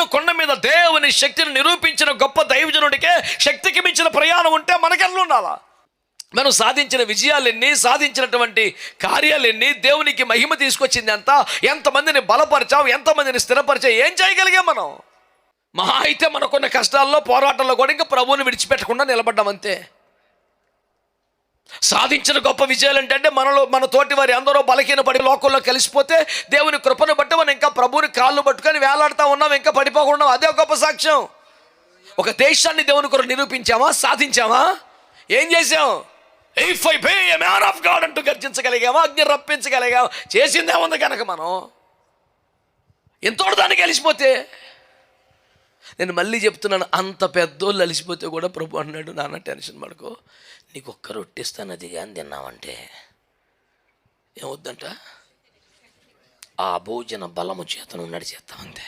సార్లు కొండ మీద దేవుని శక్తిని నిరూపించిన గొప్ప దైవజనుడికే శక్తికి మించిన ప్రయాణం ఉంటే మనకెల్లు ఉండాలా? మనం సాధించిన విజయాలెన్ని సాధించినటువంటి కార్యాలెన్ని దేవునికి మహిమ తీసుకొచ్చింది అంతా ఎంతమందిని బలపరిచాం ఎంతమందిని స్థిరపరిచాం ఏం చేయగలిగాం మనం? మహా అయితే మనకున్న కష్టాల్లో పోరాటంలో కూడా ఇంకా ప్రభువుని విడిచిపెట్టకుండా నిలబడ్డాం అంతే. సాధించిన గొప్ప విజయాలు ఏంటంటే మనలో మన తోటి వారి అందరూ బలహీన పడి లోకంలో కలిసిపోతే దేవుని కృపను బట్టి మనం ఇంకా ప్రభుని కాళ్ళు పట్టుకొని వేలాడుతూ ఉన్నాం ఇంకా పడిపోకుండా అదే గొప్ప సాక్ష్యం. ఒక దేశాన్ని దేవుని కొరకు నిరూపించామా? సాధించామా? ఏం చేసాం if I be man of God అంటూ గర్జించగలిగామా? అగ్ని రప్పించగలిగామా? చేసిందేముంది కనుక మనం? ఎంతో దాన్ని కలిసిపోతే నేను మళ్ళీ చెప్తున్నాను అంత పెద్దోళ్ళు అలిసిపోతే కూడా ప్రభు అన్నాడు నాన్న టెన్షన్ పడుకో. నీకు ఒక్క రొట్టిస్తాను అది కానీ తిన్నావంటే. ఏమవుద్దంట ఆ భోజన బలము చేతను నడిచేస్తామంతే